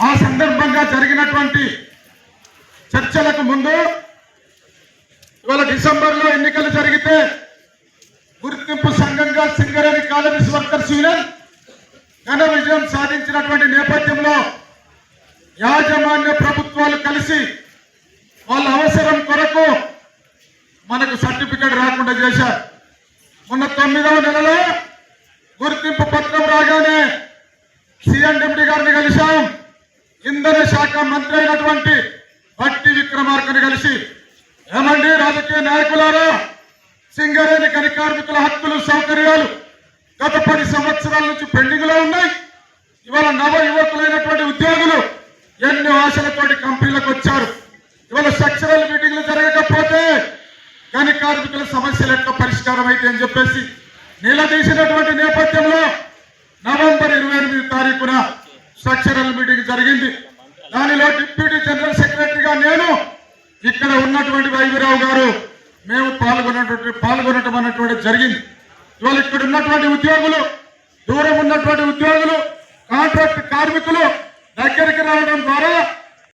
ఆ సందర్భంగా జరిగినటువంటి చర్చలకు ముందు ఇవాళ డిసెంబర్లో ఎన్నికలు జరిగితే గుర్తింపు సంఘంగా సింగరేణి కాలనీస్ వర్కర్స్ యూనియన్ ఘన విజయం సాధించినటువంటి నేపథ్యంలో యాజమాన్య ప్రభుత్వాలు కలిసి వాళ్ళ అవసరం కొరకు మనకు సర్టిఫికేట్ రాకుండా చేశారు. మొన్న తొమ్మిదవ నెలలో శాఖ మంత్రి అయినటువంటి భట్టి విక్రమార్కని కలిసి ఏమండి రాజకీయ నాయకులారా? సింగరేణి కని కార్మికుల హక్కులు సౌకర్యాలు గత పది సంవత్సరాల నుంచి పెండింగ్లో ఉన్నాయి. ఇవాళ నవ యువకులైనటువంటి ఉద్యోగులు ఎన్నో ఆశలతోటి కంపెనీలకు వచ్చారు. ఇవాళ స్ట్రక్చరల్ మీటింగ్లు జరగకపోతే కానీ కార్మికుల సమస్యలు ఎట్లా పరిష్కారం అయితే అని చెప్పేసి నిలదీసినటువంటి నేపథ్యంలో నవంబర్ ఇరవై ఎనిమిది తారీఖున స్ట్రక్చరల్ మీటింగ్ జరిగింది. దానిలో డిప్యూటీ జనరల్ సెక్రటరీగా నేను ఇక్కడ ఉన్నటువంటి వైవిరావు గారు మేము పాల్గొన్నటువంటి పాల్గొనటం అన్నటువంటి జరిగింది. ఇవాళ ఇక్కడ ఉన్నటువంటి ఉద్యోగులు దూరం ఉన్నటువంటి ఉద్యోగులు కాంట్రాక్ట్ కార్మికులు దగ్గరికి రావడం ద్వారా